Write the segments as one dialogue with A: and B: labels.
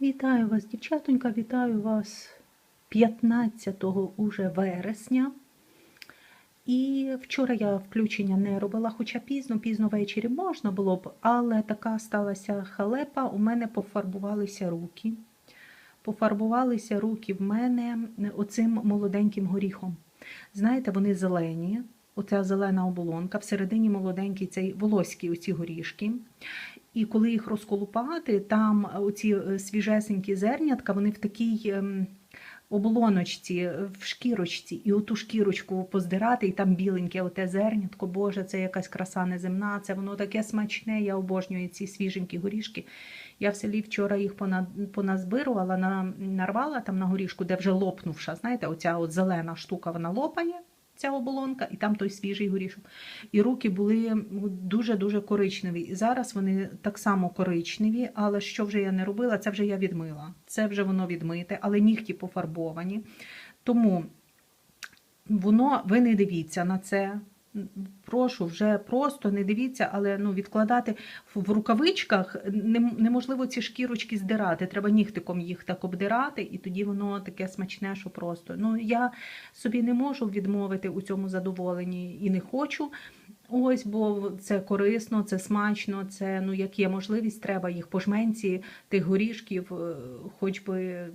A: Вітаю вас, дівчатонька, вітаю вас 15 уже вересня. І вчора я включення не робила, хоча пізно, пізно ввечері можна було б, але така сталася халепа, у мене пофарбувалися руки. Пофарбувалися руки в мене оцим молоденьким горіхом. Знаєте, вони зелені, оця зелена оболонка, всередині молоденькі цей волоські оці горішки. І коли їх розколупати, там оці е, свіжесенькі зернятка, вони в такій ем, оболоночці, в шкірочці, і оту шкірочку поздирати, і там біленьке оте зернятко, Боже, це якась краса неземна, це воно таке смачне, я обожнюю ці свіженькі горішки. Я в селі вчора їх пона- поназбирувала, на- нарвала там на горішку, де вже лопнувша, знаєте, оця от зелена штука, вона лопає, ця оболонка, і там той свіжий горішок. І руки були дуже-дуже коричневі. І зараз вони так само коричневі, але що вже я не робила, це вже я відмила. Це вже воно відмите, але нігті пофарбовані. Тому воно, ви не дивіться на це. Прошу, вже просто не дивіться, але ну, відкладати в рукавичках неможливо ці шкірочки здирати. Треба нігтиком їх так обдирати, і тоді воно таке смачне, що просто. Ну, я собі не можу відмовити у цьому задоволенні і не хочу. Ось, бо це корисно, це смачно, це ну як є можливість, треба їх по жменці тих горішків, е, хоч би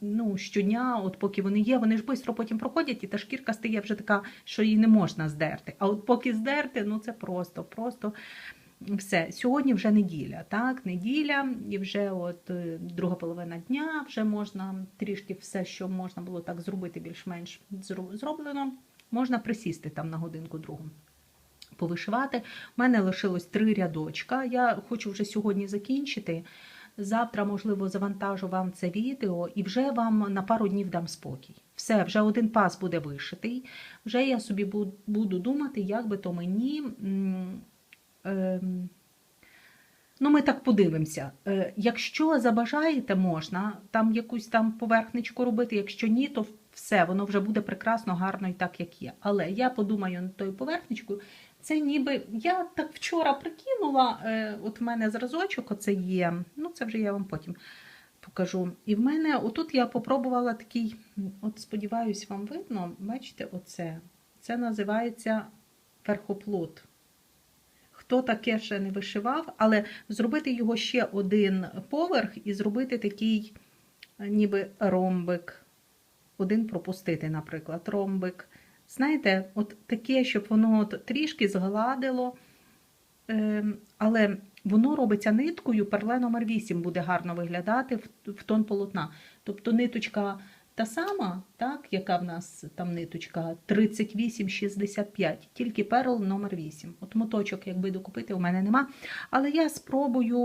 A: ну, щодня, от поки вони є, вони ж швидко потім проходять, і та шкірка стає вже така, що її не можна здерти. А от поки здерти, ну це просто, просто. Все, сьогодні вже неділя, так, неділя, і вже от е, друга половина дня, вже можна трішки все, що можна було так зробити, більш-менш зроблено. Можна присісти там на годинку другу повишивати. У мене лишилось три рядочка. Я хочу вже сьогодні закінчити. Завтра, можливо, завантажу вам це відео і вже вам на пару днів дам спокій. Все, вже один пас буде вишитий. Вже я собі буду думати, як би то мені. ем, Ну, ми так подивимося. Е, Якщо забажаєте, можна там якусь там поверхничку робити. Якщо ні, то все, воно вже буде прекрасно, гарно і так, як є. Але я подумаю над тою поверхничкою. Це ніби я так вчора прикинула. е, От в мене зразочок оце є. Ну, це вже я вам потім покажу. І в мене отут я попробувала такий, от сподіваюсь, вам видно. Бачите, оце. Це називається верхоплут. Хто таке ще не вишивав, але зробити його ще один поверх і зробити такий, е, ніби ромбик. Один пропустити, наприклад, ромбик. Знаєте, от таке, щоб воно от трішки згладило, ем, але воно робиться ниткою, перле номер 8 буде гарно виглядати в, тон полотна. Тобто ниточка та сама, так, яка в нас там ниточка 38,65, тільки перл номер 8. От моточок, якби докупити, у мене нема. Але я спробую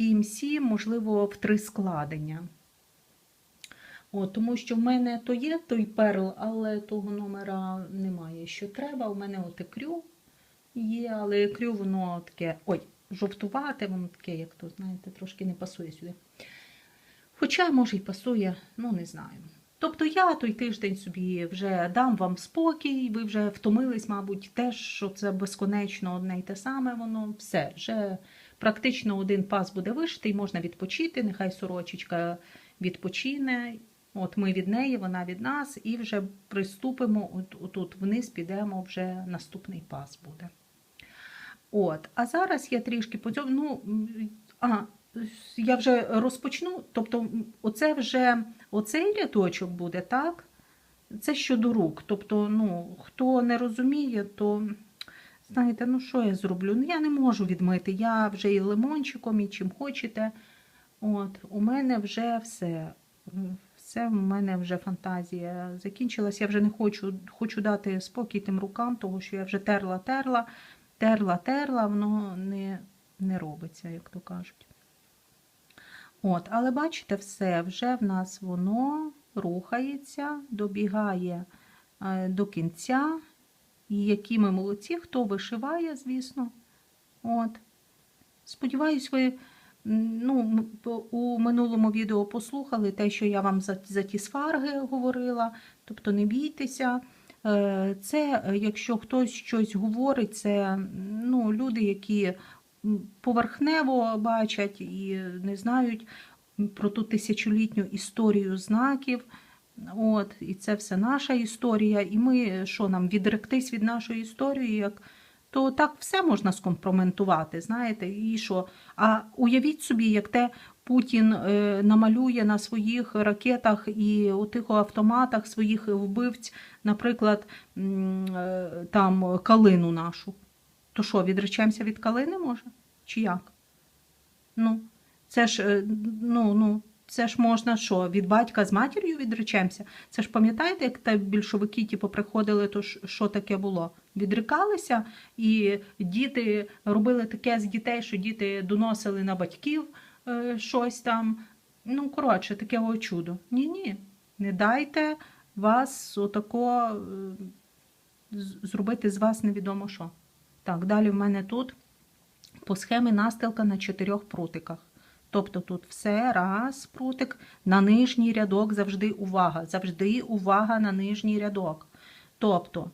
A: DMC, можливо, в три складення. О, тому що в мене то є той перл, але того номера немає. Що треба. У мене от екрю є, але екрю воно таке, ой, жовтувате, воно таке, як то, знаєте, трошки не пасує сюди. Хоча, може, й пасує, ну не знаю. Тобто я той тиждень собі вже дам вам спокій, ви вже втомились, мабуть, теж, що це безконечно одне й те саме, воно все, вже практично один пас буде вишитий, можна відпочити, нехай сорочечка відпочине. От ми від неї, вона від нас, і вже приступимо, от, отут вниз підемо, вже наступний пас буде. От, а зараз я трішки по цьому, ну, а, я вже розпочну, тобто оце вже, оцей рядочок буде, так? Це щодо рук. Тобто, ну, хто не розуміє, то, знаєте, ну що я зроблю? Ну, я не можу відмити, я вже і лимончиком, і чим хочете. От, у мене вже все. Все в мене вже фантазія закінчилась. Я вже не хочу, хочу дати спокій тим рукам, тому що я вже терла, терла, терла, терла, воно не, не робиться, як то кажуть. От, але бачите, все, вже в нас воно рухається, добігає е, до кінця. І які ми молодці, хто вишиває, звісно. От. Сподіваюсь, ви ну, у минулому відео послухали те, що я вам за, за ті сварги говорила. Тобто не бійтеся. Е, Це, е, якщо хтось щось говорить, це ну, люди, які поверхнево бачать і не знають. про ту тисячолітню історію знаків. От, і це все наша історія. І ми, що нам, відректись від нашої історії, як, то так все можна скомпроментувати, знаєте, і що. А уявіть собі, як те Путін е, намалює на своїх ракетах і у тих автоматах своїх вбивць, наприклад, е, там калину нашу. То що, відречемося від калини може? Чи як? Ну, це ж, е, ну, ну, це ж можна що, від батька з матір'ю відречемося? Це ж пам'ятаєте, як та більшовики типу, приходили, то що таке було? Відрикалися, і діти робили таке з дітей, що діти доносили на батьків е, щось там. Ну, коротше, таке чудо. Ні-ні, не дайте вас отако е, зробити з вас невідомо що. Так, далі в мене тут по схемі настилка на чотирьох прутиках. Тобто тут все, раз, прутик, на нижній рядок завжди увага. Завжди увага на нижній рядок. Тобто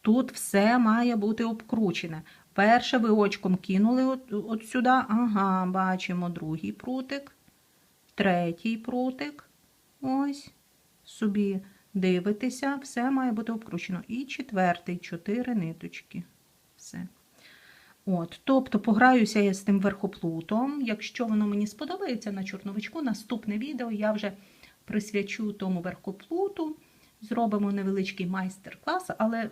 A: тут все має бути обкручене. Перше ви очком кинули от, сюди, ага, бачимо другий прутик, третій прутик. Ось, собі дивитеся, все має бути обкручено. І четвертий, чотири ниточки. Все. От, тобто пограюся я з тим верхоплутом. Якщо воно мені сподобається на чорновичку, наступне відео я вже присвячу тому верхоплуту. Зробимо невеличкий майстер-клас, але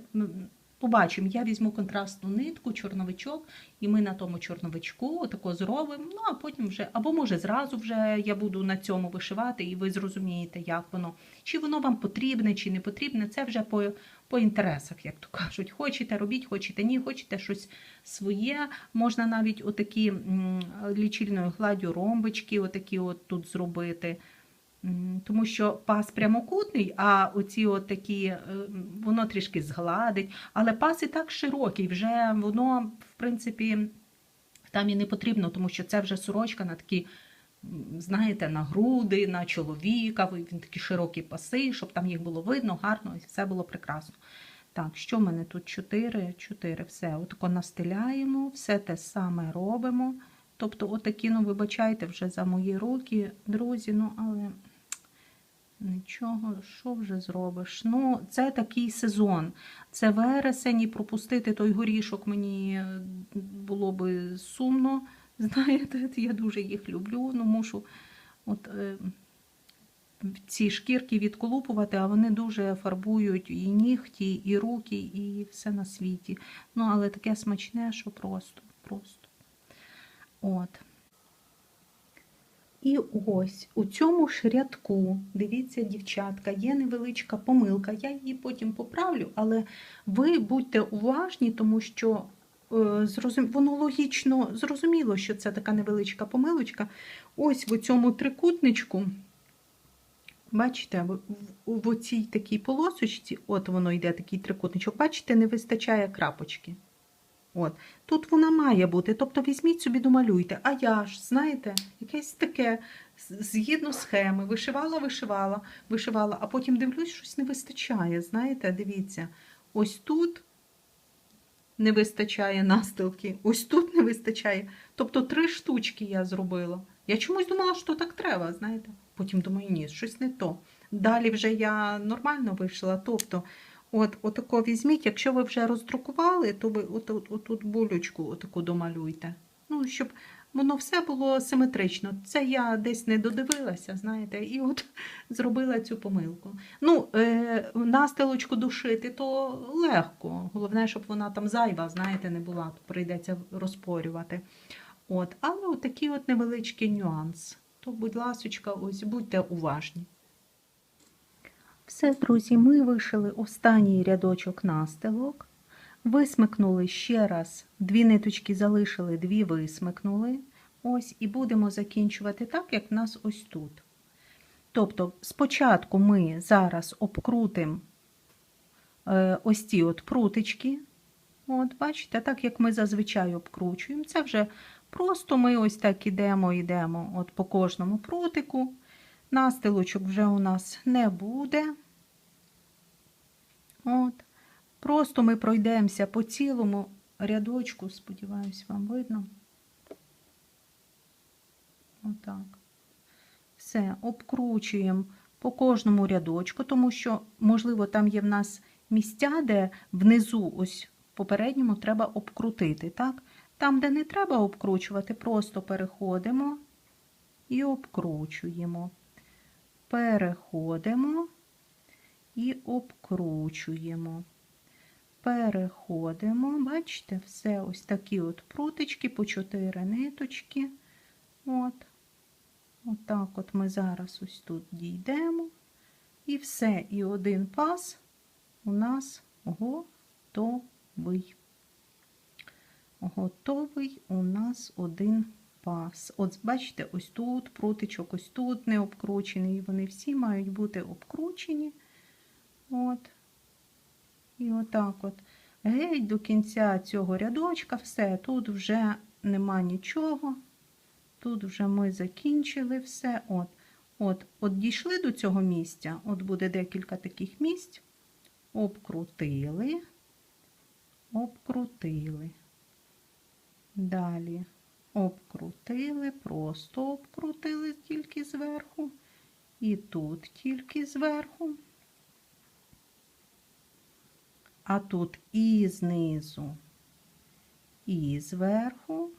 A: побачимо, я візьму контрастну нитку, чорновичок, і ми на тому чорновичку отако зробимо. Ну, а потім вже, або може зразу вже я буду на цьому вишивати, і ви зрозумієте, як воно. Чи воно вам потрібне, чи не потрібне, це вже по, по інтересах, як то кажуть. Хочете робіть, хочете ні, хочете щось своє. Можна навіть отакі лічильною гладдю ромбочки, отакі от тут зробити. Тому що пас прямокутний, а оці от такі, е, воно трішки згладить, але пас і так широкий, вже воно, в принципі, там і не потрібно, тому що це вже сорочка на такі, знаєте, на груди, на чоловіка, він такі широкі паси, щоб там їх було видно, гарно, і все було прекрасно. Так, що в мене тут? 4, 4, все. Отако настеляємо, все те саме робимо. Тобто, отакі, ну, вибачайте вже за мої руки, друзі, ну, але нічого, що вже зробиш? Ну, це такий сезон. Це вересень, і пропустити той горішок мені е, було би сумно. Знаєте, я дуже їх люблю, ну мушу от, е, ці шкірки відколупувати, а вони дуже фарбують і нігті, і руки, і все на світі. Ну, але таке смачне, що просто, просто. От. І ось у цьому ж рядку, дивіться, дівчатка, є невеличка помилка. Я її потім поправлю, але ви будьте уважні, тому що е, воно логічно зрозуміло, що це така невеличка помилочка. Ось в цьому трикутничку, бачите, в оцій такій полосочці, от воно йде такий трикутничок, бачите, не вистачає крапочки. От. Тут вона має бути. Тобто візьміть собі, домалюйте. А я ж, знаєте, якесь таке, згідно схеми, вишивала, вишивала, вишивала, а потім дивлюсь, щось не вистачає. Знаєте, дивіться, ось тут не вистачає настилки, ось тут не вистачає. Тобто три штучки я зробила. Я чомусь думала, що так треба, знаєте. Потім думаю, ні, щось не то. Далі вже я нормально вишила. Тобто, от, отако візьміть, якщо ви вже роздрукували, то ви от, от, булючку отаку домалюйте. Ну, щоб воно все було симетрично. Це я десь не додивилася, знаєте, і от зробила цю помилку. Ну, е, настилочку душити то легко. Головне, щоб вона там зайва, знаєте, не була, то прийдеться розпорювати. От, але от такий от невеличкий нюанс. То, будь ласочка, ось будьте уважні. Все, друзі, ми вишили останній рядочок настилок. Висмикнули ще раз, дві ниточки залишили, дві висмикнули. Ось, і будемо закінчувати так, як в нас ось тут. Тобто, спочатку ми зараз обкрутимо е, ось ці от прутички. От, бачите, так як ми зазвичай обкручуємо. Це вже просто ми ось так ідемо, ідемо от по кожному прутику. Настилочок вже у нас не буде. От. Просто ми пройдемося по цілому рядочку, сподіваюсь, вам видно. Отак. Все, обкручуємо по кожному рядочку, тому що, можливо, там є в нас місця, де внизу, ось в попередньому, треба обкрутити. так? Там, де не треба обкручувати, просто переходимо і обкручуємо. Переходимо і обкручуємо. Переходимо, бачите, все ось такі от прутички по 4 ниточки. От. Отак от ми зараз ось тут дійдемо. І все, і один пас у нас готовий. Готовий у нас один пас. От бачите, ось тут прутичок, ось тут не обкручений. Вони всі мають бути обкручені. От. І отак от. Геть до кінця цього рядочка, все, тут вже нема нічого. Тут вже ми закінчили все. От, от, от дійшли до цього місця, от буде декілька таких місць. Обкрутили, обкрутили. Далі обкрутили, просто обкрутили тільки зверху. І тут тільки зверху. А тут і знизу, і зверху.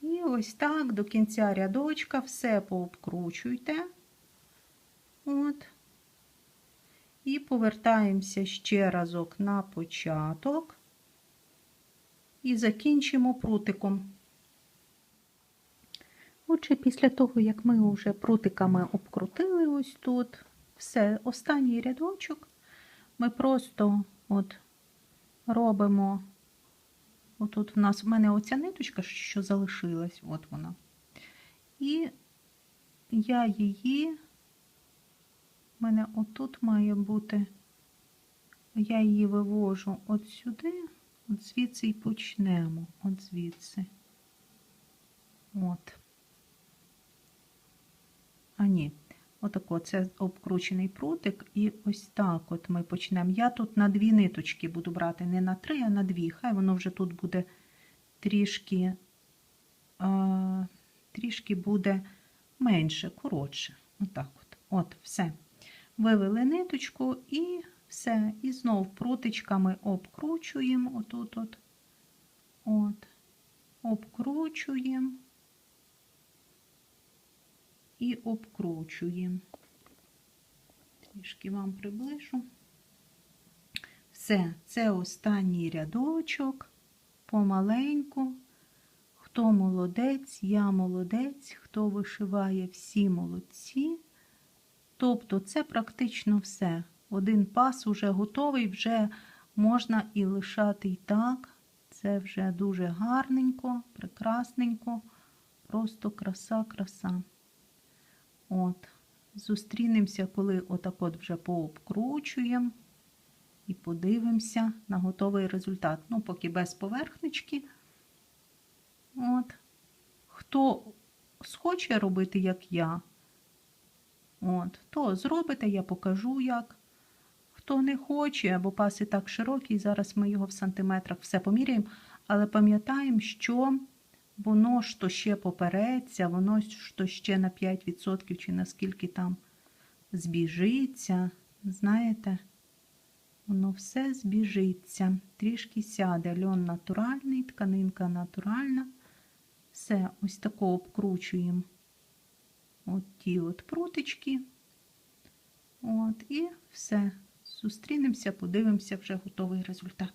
A: І ось так до кінця рядочка все пообкручуйте. От. І повертаємося ще разок на початок і закінчимо прутиком. Отже, після того, як ми вже прутиками обкрутили ось тут, все, останній рядочок, ми просто от робимо Отут в нас в мене оця ниточка, що залишилась, от вона. І я її, в мене отут має бути, я її вивожу от сюди, от звідси і почнемо, от звідси. От. А ні, Отако, це обкручений прутик, і ось так от ми почнемо. Я тут на дві ниточки буду брати, не на три, а на дві. Хай воно вже тут буде трішки, а, трішки буде менше, коротше. Отак от. От, все. Вивели ниточку і все. І знов прутичками обкручуємо. Отут от. От. Обкручуємо і обкручуємо. Трішки вам приближу. Все, це останній рядочок, помаленьку. Хто молодець, я молодець, хто вишиває всі молодці. Тобто це практично все. Один пас уже готовий, вже можна і лишати і так. Це вже дуже гарненько, прекрасненько, просто краса-краса. От, Зустрінемося, коли отак от вже пообкручуємо і подивимося на готовий результат. Ну, поки без поверхнички. От. Хто схоче робити, як я, от, то зробите, я покажу як. Хто не хоче, бо пас і так широкий, зараз ми його в сантиметрах все поміряємо, але пам'ятаємо, що воно ж то ще попереться, воно ж то ще на 5% чи наскільки там збіжиться. Знаєте, воно все збіжиться. Трішки сяде. Льон натуральний, тканинка натуральна. Все, ось тако обкручуємо от ті от прутички. От, і все. Зустрінемося, подивимося вже готовий результат.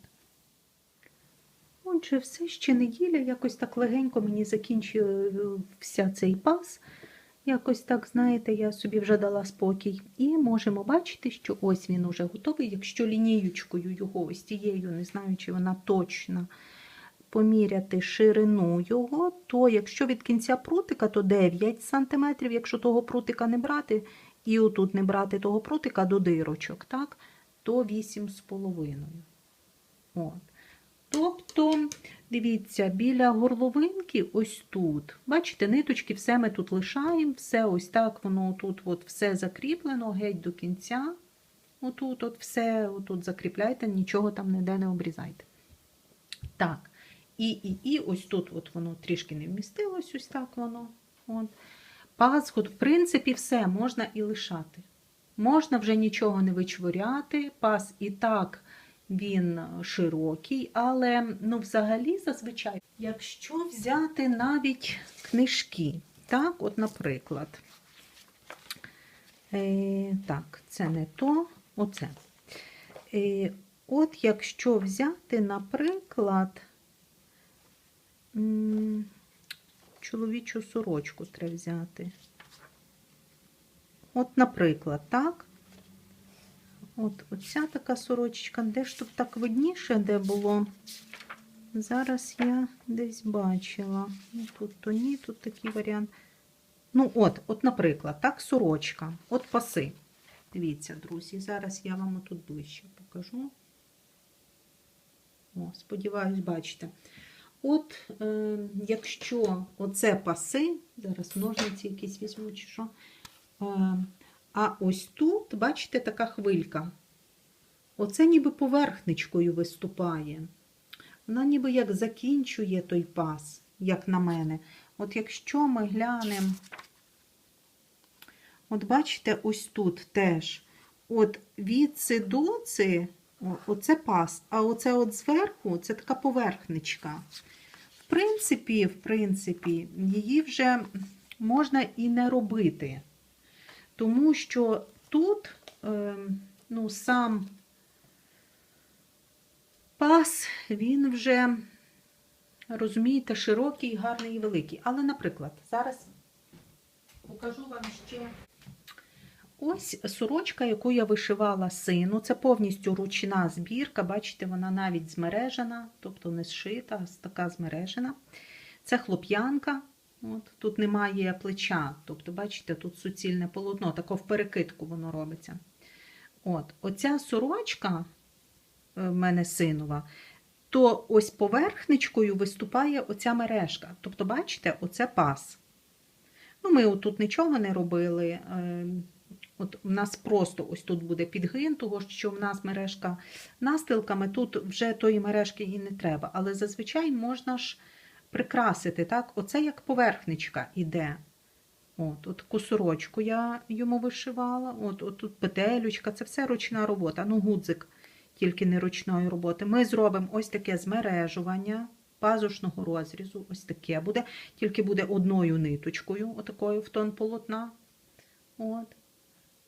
A: Отже, все ще неділя, якось так легенько мені закінчився цей пас. Якось так, знаєте, я собі вже дала спокій. І можемо бачити, що ось він уже готовий. Якщо лінієчкою його ось тією, не знаю, чи вона точна, поміряти ширину його, то якщо від кінця прутика, то 9 см, якщо того прутика не брати, і отут не брати того прутика до дирочок, так, то 8,5. От. Тобто, дивіться, біля горловинки ось тут. Бачите, ниточки, все ми тут лишаємо, все ось так воно тут от все закріплено, геть до кінця. Отут от все отут закріпляйте, нічого там ніде не обрізайте. Так, і і, і ось тут от воно трішки не вмістилось, ось так воно. От. Пас, в принципі, все можна і лишати. Можна вже нічого не вичворяти. Пас і так він широкий, але ну, взагалі зазвичай, якщо взяти навіть книжки, так, от, наприклад, е, так, це не то, оце. Е, от якщо взяти, наприклад, чоловічу сорочку треба взяти. От, наприклад, так. От оця така сорочечка, де ж тут так видніше, де було. Зараз я десь бачила. Ну, тут то ні, тут такий варіант. Ну, от, от, наприклад, так, сорочка, от паси. Дивіться, друзі, зараз я вам тут ближче покажу. О, сподіваюсь, бачите. От, е, якщо оце паси, зараз ножниці якісь візьму, чи що. А ось тут, бачите, така хвилька. Оце ніби поверхничкою виступає. Вона ніби як закінчує той пас, як на мене. От якщо ми глянемо, от бачите, ось тут теж. От від доци, оце пас, а оце от зверху це така поверхничка. В принципі, в принципі, її вже можна і не робити. Тому що тут е, ну, сам пас, він вже, розумієте, широкий, гарний і великий. Але, наприклад, зараз покажу вам ще ось сорочка, яку я вишивала сину. Це повністю ручна збірка. Бачите, вона навіть змережена, тобто не зшита, а така змережена. Це хлоп'янка. От, Тут немає плеча, тобто, бачите, тут суцільне полотно, тако в перекидку воно робиться. От, Оця сорочка е, в мене синова, то ось поверхничкою виступає оця мережка. Тобто, бачите, оце пас. Ну, Ми тут нічого не робили. Е, от У нас просто ось тут буде підгин, того що в нас мережка настилками, тут вже тої мережки і не треба. Але зазвичай можна ж прикрасити. так? Оце як поверхничка іде. От, от Таку я йому вишивала. От, от тут петелючка, це все ручна робота. Ну, гудзик тільки не ручної роботи. Ми зробимо ось таке змережування пазушного розрізу. Ось таке буде, тільки буде одною ниточкою, отакою в тон полотна. От.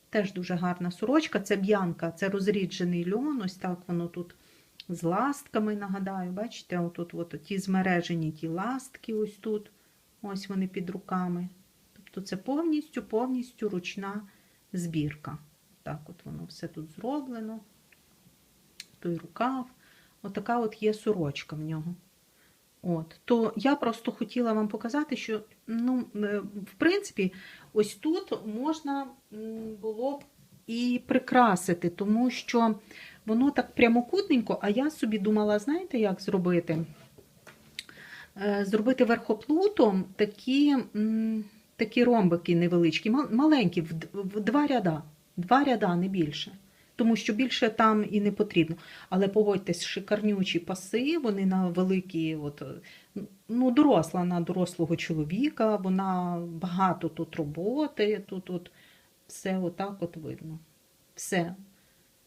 A: Теж дуже гарна сорочка. Це б'янка, це розріджений льон, ось так воно тут з ластками, нагадаю, бачите, отут от, ті змережені ті ластки, ось тут, ось вони під руками. Тобто це повністю повністю ручна збірка. Так от воно все тут зроблено. Той рукав. Отака от є сорочка в нього. От, То я просто хотіла вам показати, що, ну, е, в принципі, ось тут можна було б і прикрасити, тому що Воно так прямокутненько, а я собі думала, знаєте, як зробити? Е, зробити верхоплутом такі такі ромбики невеличкі, маленькі, в два ряда. Два ряда, не більше. Тому що більше там і не потрібно. Але погодьтесь, шикарнючі паси, вони на великі, от, ну, доросла на дорослого чоловіка, вона багато тут роботи, тут от все отак от видно. Все.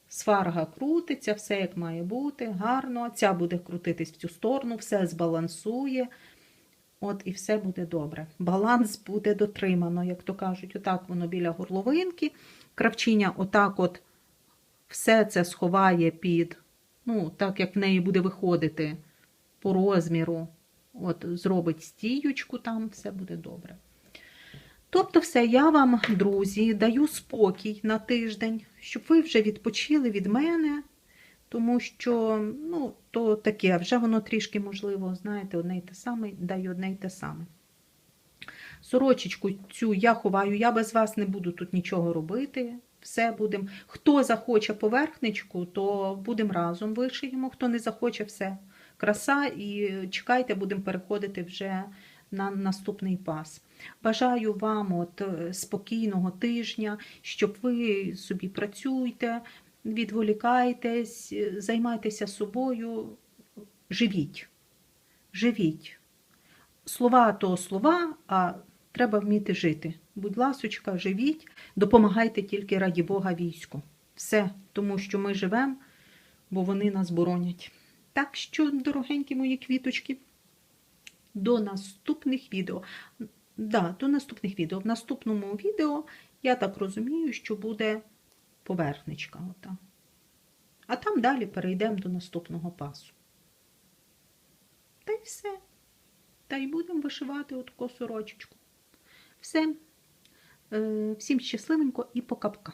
A: Сварга крутиться, все як має бути, гарно. Ця буде крутитись в цю сторону, все збалансує. От І все буде добре. Баланс буде дотримано, як то кажуть, отак воно біля горловинки. Кравчиня, отак от все це сховає під, ну, так як в неї буде виходити по розміру. От Зробить стіючку, там все буде добре. Тобто, все, я вам, друзі, даю спокій на тиждень, щоб ви вже відпочили від мене, тому що, ну, то таке, вже воно трішки, можливо, знаєте, одне й те саме, даю одне й те саме. Сорочечку цю я ховаю, я без вас не буду тут нічого робити. Все будемо. Хто захоче поверхничку, то будемо разом вишиємо. Хто не захоче, все. Краса, і чекайте, будемо переходити вже на наступний пас. Бажаю вам от е, спокійного тижня, щоб ви собі працюєте, відволікайтесь, е, займайтеся собою, живіть. Живіть. Слова то слова, а Треба вміти жити. Будь ласочка, живіть, допомагайте тільки раді Бога війську. Все, тому що ми живемо, бо вони нас боронять. Так що, дорогенькі мої квіточки, до наступних відео. Да, до наступних відео. В наступному відео, я так розумію, що буде поверхничка. Ота. А там далі перейдемо до наступного пасу. Та й все. Та й будемо вишивати отаку сорочечку. Все. Е, Всім щасливенько і пока-пока.